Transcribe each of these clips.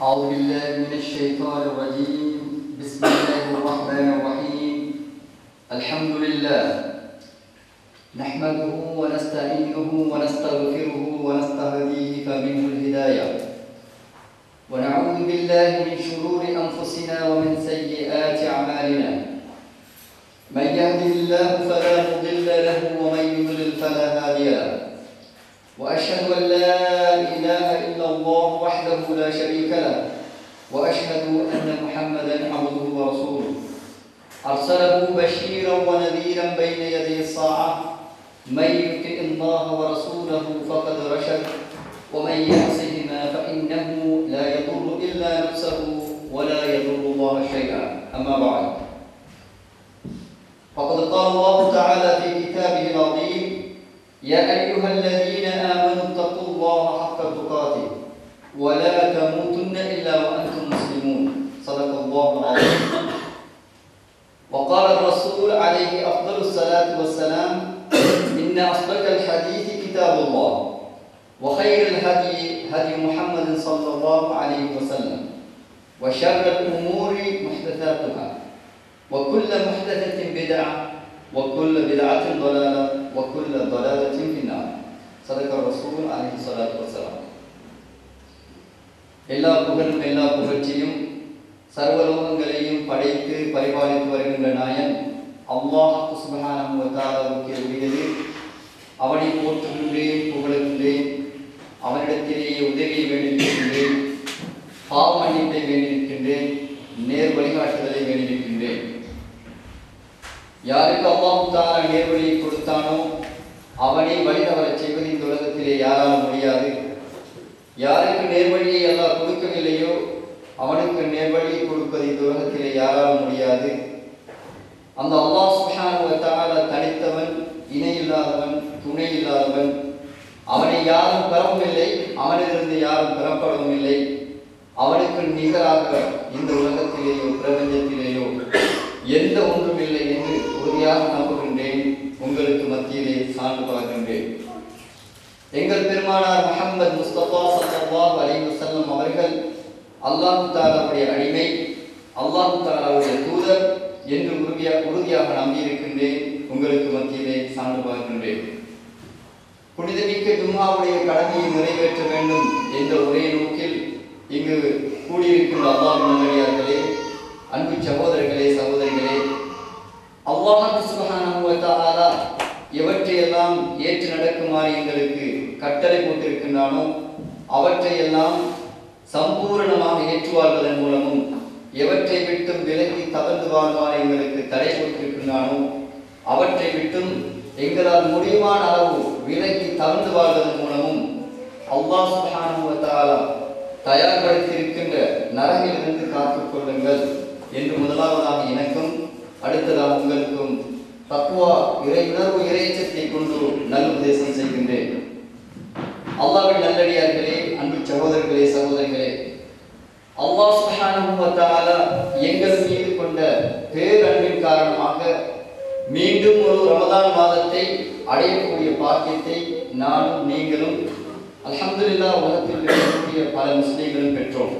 أعوذ بالله من الشيطان الرجيم. بسم الله الرحمن الرحيم. الحمد لله. نحمده ونستعينه ونستغفره ونستهديه فمنه الهداية. ونعوذ بالله من شرور أنفسنا ومن سيئات أعمالنا. من يهده الله فلا مضل له ومن يضلل فلا هادي له. وأشهد شريك له. وأشهد أن محمدا عبده ورسوله. أرسله بشيرا ونذيرا بين يدي الساعة من يطع الله ورسوله فقد رشد. ومن يعصهما فإنه لا يضر إلا نفسه ولا يضر الله شيئا. أما بعد. فقد قال الله تعالى في كتابه العظيم يا أيها الذين آمنوا اتقوا الله حق تقاته. ولا تموتن إلا وأنتم مسلمون. صدق الله العظيم. وقال الرسول عليه أفضل الصلاة والسلام إن أصدق الحديث كتاب الله وخير الهدي هدي محمد صلى الله عليه وسلم وشر الأمور محدثاتها وكل محدثة بدعة وكل بدعة ضلالة وكل ضلالة في النار. صدق الرسول عليه الصلاة والسلام. எல்லா புகழும் எல்லா புகழ்ச்சியும் சர்வலோகங்களையும் படைத்து பரிபாலித்து வருகின்ற நாயன் அல்லாஹ் சுபஹானஹு வ உரியது அவனை போற்றுகின்றேன் புகழுகின்றேன். அவனிடத்திலேயே உதவியை வேண்டியிருக்கின்றேன். பாவ மன்னிப்பை வேண்டியிருக்கின்றேன். நேர் வழிகாட்டுதலை வேண்டியிருக்கின்றேன். யாருக்கு அல்லாஹு நேர்வழியை கொடுத்தானோ அவனை வழி தவறச் செய்வது இந்த உலகத்திலே யாராலும் முடியாது. யாருக்கு நேர்வழியை அல்லாஹ் கொடுக்கவில்லையோ அவனுக்கு நேர்வழியை கொடுப்பது இந்த உலகத்திலே யாராலும் முடியாது. அந்த அல்லாஹ் சுஹானு தனித்தவன் இணை இல்லாதவன் துணை இல்லாதவன் அவனை யாரும் பெறவும் இல்லை அவனிலிருந்து யாரும் பெறப்படவும் இல்லை அவனுக்கு நிகராக இந்த உலகத்திலேயோ பிரபஞ்சத்திலேயோ எந்த ஒன்றும் இல்லை என்று உறுதியாக நம்புகின்றேன். உங்களுக்கு மத்தியிலே சான்று பார்க்கின்றேன் எங்கள் பெருமானார் முகமது முஸ்தபா சல்லாஹ் அலைவு செல்லும் அவர்கள் அல்லாஹு தாலாவுடைய அடிமை அல்லாஹு தாலாவுடைய தூதர் என்று உறுதியா உறுதியாக நம்பியிருக்கின்றேன். உங்களுக்கு மத்தியிலே சான்று பார்க்கின்றேன் புனிதமிக்க ஜும்மாவுடைய கடமையை நிறைவேற்ற வேண்டும் என்ற ஒரே நோக்கில் இங்கு கூடியிருக்கின்ற அல்லாஹ் நல்லடியார்களே அன்பு சகோதரர்களே சகோதரிகளே அல்லாஹ் சுபஹானஹு எவற்றையெல்லாம் ஏற்று நடக்குமாறு எங்களுக்கு கட்டளை போட்டிருக்கின்றானோ அவற்றையெல்லாம் சம்பூரணமாக ஏற்றுவார்களின் மூலமும் எவற்றை விட்டும் விலகி தவழ்ந்து வாழ்வார் எங்களுக்கு தடை கொடுத்திருக்கின்றானோ அவற்றை விட்டும் எங்களால் முடிவான அளவு விலகி தவழ்ந்து வாழ்வதன் மூலமும் அல்லாஹ் சுபஹானஹு வ தஆலா தயார்படுத்தியிருக்கின்ற நரகிலிருந்து காத்துக் கொள்ளுங்கள் என்று முதலாவதாக எனக்கும் அடுத்ததாக உங்களுக்கும் தத்துவா இறை உணர்வு இறைச்சத்தை கொண்டு நல்ல உபதேசம் செய்கின்றேன். அல்லாவின் நல்லடியார் அன்பு சகோதரர்களே சகோதரிகளே அல்லாஹ் எங்கள் மீது கொண்ட பேரன்பின் காரணமாக மீண்டும் ஒரு ரமதான் மாதத்தை அடையக்கூடிய பாக்கியத்தை நானும் நீங்களும் அலமதுல்லா உலகத்தில் இருக்கக்கூடிய பல முஸ்லீம்களும் பெற்றோம்.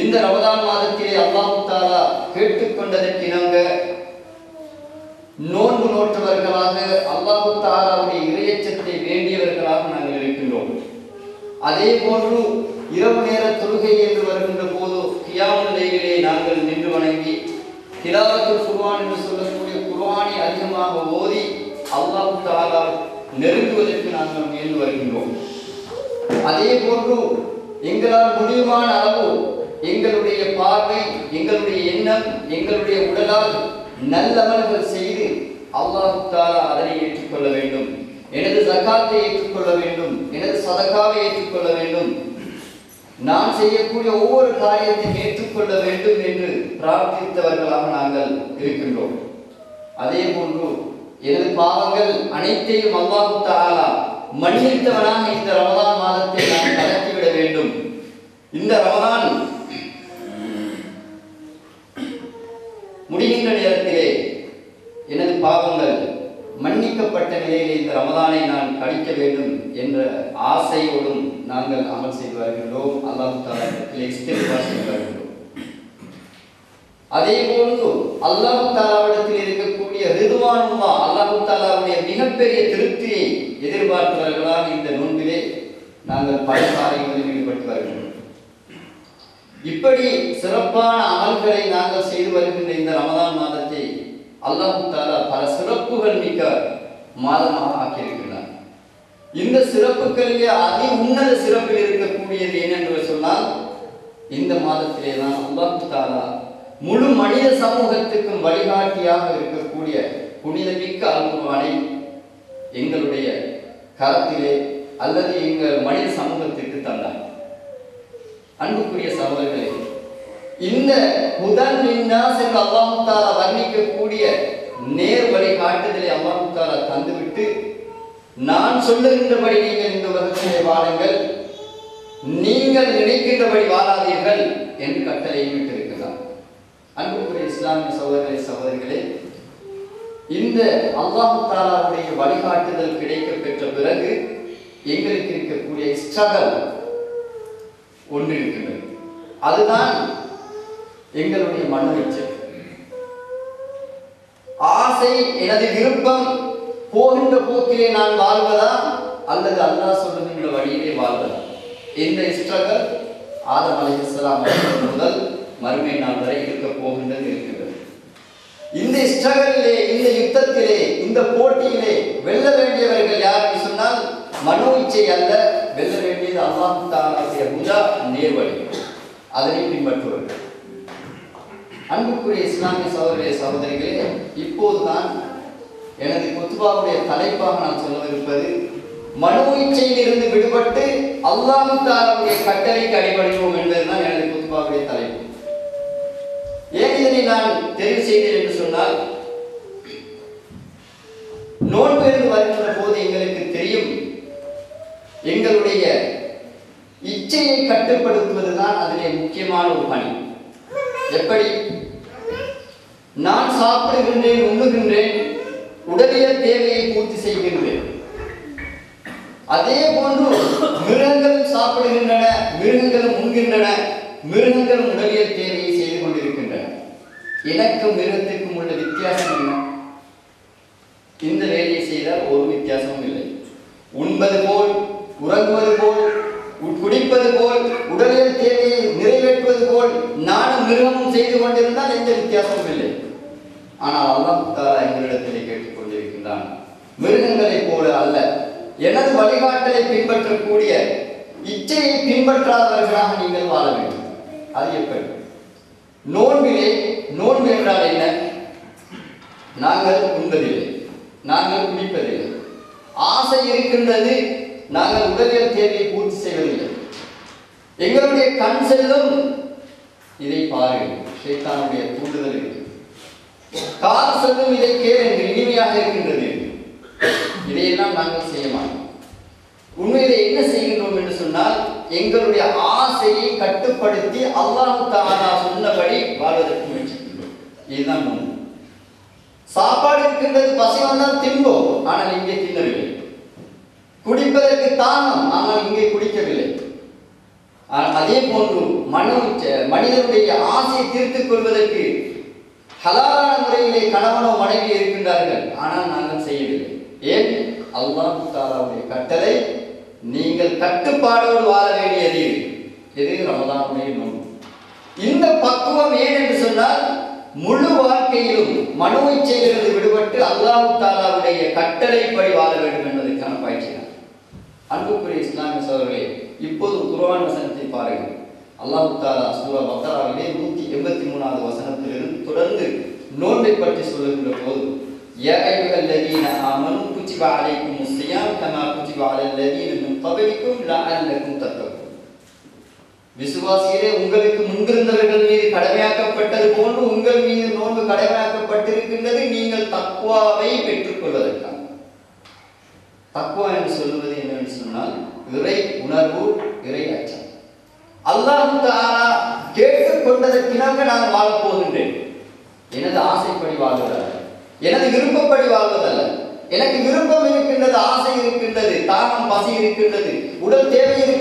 இந்த ரமதான் மாதத்திலே அல்லாஹு தாலா கேட்டுக்கொண்டதற்கிணங்க நோன்பு நோற்றவர்களாக அல்லாஹு தாலாவுடைய இறையச்சத்தை வேண்டியவர்களாக நாங்கள் இருக்கின்றோம். அதே போன்று இரவு நேர தொழுகை என்று வருகின்ற போது கியாமுடையிலே நாங்கள் நின்று வணங்கி திலாவத்துல் குர்வான் என்று சொல்லக்கூடிய குர்வானை அதிகமாக ஓதி அல்லாஹு தாலா நெருங்குவதற்கு நாங்கள் முயன்று வருகின்றோம். அதே போன்று எங்களால் முடியுமான அளவு எங்களுடைய பார்வை எங்களுடைய எண்ணம் எங்களுடைய உடலால் நல்லவர்கள் செய்து அல்லாஹு தாலா அதனை ஏற்றுக்கொள்ள வேண்டும். எனது ஜக்காத்தை ஏற்றுக்கொள்ள வேண்டும். எனது சதக்காவை ஏற்றுக்கொள்ள வேண்டும். நான் செய்யக்கூடிய ஒவ்வொரு காரியத்தையும் ஏற்றுக்கொள்ள வேண்டும் என்று பிரார்த்தித்தவர்களாக நாங்கள் இருக்கின்றோம். அதே போன்று எனது பாவங்கள் அனைத்தையும் அல்லாஹு தாலா மன்னித்தவனாக இந்த ரமதான் மாதத்தை நான் நடத்திவிட வேண்டும். இந்த ரமதான் முடிகின்ற நேரத்திலே எனது பாவங்கள் மன்னிக்கப்பட்ட நிலையில் இந்த ரமதானை நான் கழிக்க வேண்டும் என்ற ஆசையோடும் நாங்கள் அமல் செய்து வருகின்றோம். அல்லாஹு வருகின்றோம். அதே போன்று அல்லாஹு தாலாவிடத்தில் இருக்கக்கூடிய ரிதுவானுமா அல்லாஹு தாலாவுடைய மிகப்பெரிய திருப்தியை எதிர்பார்த்தவர்களால் இந்த நோன்பிலே நாங்கள் பல காரியங்களில் ஈடுபட்டு வருகின்றோம். இப்படி சிறப்பான அமல்களை நாங்கள் செய்து வருகின்ற இந்த ரமதான் மாதத்தில் அல்லாஹு தாலா பல சிறப்புகள் மிக்க மாதமாக ஆக்கியிருக்கிறார் இந்த சிறப்புகளிலே அதி உன்னத சிறப்பில் இருக்கக்கூடியது என்னென்று சொன்னால் இந்த மாதத்திலே தான் அல்லாஹு தாலா முழு மனித சமூகத்துக்கும் வழிகாட்டியாக இருக்கக்கூடிய புனிதமிக்க அல்குவானை எங்களுடைய கரத்திலே அல்லது எங்கள் மனித சமூகத்திற்கு தந்தார் அன்புக்குரிய சகோதரர்களே இந்த முதன் நின்னாஸ் என்று அல்லாஹு தாலா வர்ணிக்கக்கூடிய நேர் வழி காட்டுதலை அல்லாஹு தாலா தந்துவிட்டு நான் சொல்லுகின்றபடி நீங்கள் இந்த உலகத்திலே வாழுங்கள் நீங்கள் நினைக்கின்றபடி வாழாதீர்கள் என்று கட்டளையை விட்டிருக்கிறார். அன்புக்குரிய இஸ்லாமிய சகோதரி சகோதரிகளே இந்த அல்லாஹு தாலாவுடைய வழிகாட்டுதல் கிடைக்க பெற்ற பிறகு எங்களுக்கு இருக்கக்கூடிய ஸ்ட்ரகல் ஒன்று இருக்கின்றது. அதுதான் எங்களுடைய மனோச்சை ஆசை எனது விருப்பம் போகின்ற போக்கிலே நான் வாழ்வதா அல்லது அல்லாஹ் சொல்லுகின்ற வழியிலே வாழ்வதா? இந்த ஸ்ட்ரகல் ஆதம் அலி இஸ்லாம் முதல் மறுமை நாள் வரை இருக்க போகின்றது இருக்கின்றது. இந்த ஸ்ட்ரகலிலே இந்த யுத்தத்திலே இந்த போட்டியிலே வெல்ல வேண்டியவர்கள் யார் என்று சொன்னால் மனோ இச்சை அல்ல வெல்ல வேண்டியது அல்லாஹ் தாலாவுடைய முதா நேர்வழி. அதனை பின்பற்றுவார்கள். அன்புக்குரிய இஸ்லாமிய சகோதரிய சகோதரிகளே இப்போதுதான் எனது குத்துபாவுடைய தலைப்பாக நான் சொல்லவிருப்பது மனு இச்சையிலிருந்து விடுபட்டு அல்லாஹ் தாலாவுடைய கட்டளைக்கு அடிபடுவோம் என்பதுதான் எனது குத்துபாவுடைய தலைப்பு. ஏன் இதனை நான் தெரிவு செய்தேன் என்று சொன்னால் நோன்பு என்று வருகின்ற போது எங்களுக்கு தெரியும் எங்களுடைய இச்சையை கட்டுப்படுத்துவதுதான் அதிலே முக்கியமான ஒரு பணி. எப்படி? நான் சாப்பிடுகின்றேன் உண்ணுகின்றேன் உடலியல் தேவையை பூர்த்தி செய்கின்றேன். அதே போன்று மிருகங்களும் சாப்பிடுகின்றன மிருகங்களும் உண்கின்றன மிருகங்களும் உடலியல் தேவையை செய்து கொண்டிருக்கின்றன. எனக்கும் மிருகத்திற்கும் உள்ள வித்தியாசம் என்ன? இந்த வேலையை செய்தால் ஒரு வித்தியாசமும் இல்லை. உண்பது போல் உறங்குவது போல் குடிப்பது போல் உடலியல் தேவையை நிறைவேற்றுவது போல் நானும் மிருகமும் செய்து கொண்டிருந்தால் எந்த வித்தியாசமும் இல்லை. ஆனால் அல்லாஹ் தாலா எங்களிடத்திலே கேட்டுக் கொண்டிருக்கின்றான். மிருகங்களைப் போல அல்ல. எனது வழிகாட்டலை பின்பற்றக்கூடிய இச்சையை பின்பற்றாதவர்களாக நீங்கள் வாழ வேண்டும். அது எப்படி? நோன்பிலே நோன்பு என்றால் என்ன? நாங்கள் உண்பதில்லை. நாங்கள் குடிப்பதில்லை. ஆசை இருக்கின்றது. நாங்கள் உடலியல் தேவையை பூர்த்தி செய்வதில்லை. எங்களுடைய கண் செல்லும். இதை பாருங்கள். சேத்தானுடைய தூண்டுதல் இருக்கு கால் செல்லும் இதை கேள் என்று இனிமையாக இருக்கின்றது. இதையெல்லாம் நாங்கள் செய்ய மாட்டோம். உண்மையிலே என்ன செய்கின்றோம் என்று சொன்னால் எங்களுடைய ஆசையை கட்டுப்படுத்தி அல்லாஹு தாலா சொன்னபடி வாழ்வதற்கு முயற்சிக்கின்றோம். இதுதான் உண்மை. சாப்பாடு இருக்கின்றது பசி வந்தால் தின்போம் ஆனால் இங்கே தின்னவில்லை. குடிப்பதற்கு தானம் ஆனால் இங்கே குடிக்கவில்லை. ஆனால் அதே போன்று மனோ மனிதனுடைய ஆசையை தீர்த்துக் கொள்வதற்கு ஹலாலான முறையிலே கணவனோ மனைவி இருக்கின்றார்கள். ஆனால் நாங்கள் செய்யவில்லை. ஏன்? அல்லாஹ் தாலாவுடைய கட்டளை நீங்கள் கட்டுப்பாடோடு வாழ வேண்டியது இது ரமதானுடைய நோன்பு. இந்த பக்குவம் ஏன் என்று சொன்னால் முழு வாழ்க்கையிலும் மனோ இச்சையிலிருந்து விடுபட்டு அல்லாஹு தாலாவுடைய கட்டளைப்படி வாழ வேண்டும் என்பதற்கான பயிற்சி தான் அன்புக்குரிய இஸ்லாமிய சோழர்களே இப்போது குர்ஆன் வசனத்தை பாருங்கள். அல்லாஹு தாலா சூரா பக்கராவிலே நூற்றி எண்பத்தி மூணாவது வசனத்திலிருந்து தொடர்ந்து நோன்பை பற்றி சொல்லுகின்ற போது யா அய்யுஹல்லதீன ஆமனு குத்திப அலைக்குமுஸ் ஸியாம் கமா குத்திப அலல் லதீன மின் கப்லிக்கும் லஅல்லக்கும் தத்தகும் விசுவாசிகளே உங்களுக்கு முன்பிருந்தவர்கள் மீது கடமையாக்கப்பட்டது போன்று உங்கள் மீது நோன்பு கடமையாக்கப்பட்டிருக்கின்றது நீங்கள் தக்குவாவை பெற்றுக்கொள்வதற்காக. தக்குவா என்று சொல்லுவது என்னவென்று சொன்னால் இறை உணர்வு இறை அச்சம். அல்லாஹ் தாரா கேட்டுக்கொண்டதற்கினாக நான் வாழப் போகின்றேன். எனது ஆசைப்படி வாழ்வதல்ல. எனது விருப்பப்படி வாழ்வதல்ல. எனக்கு விருப்பம் இருக்கின்றது ஆசை இருக்கின்றது தாகம் பசி இருக்கின்றது உடல் தேவை இருக்கின்றது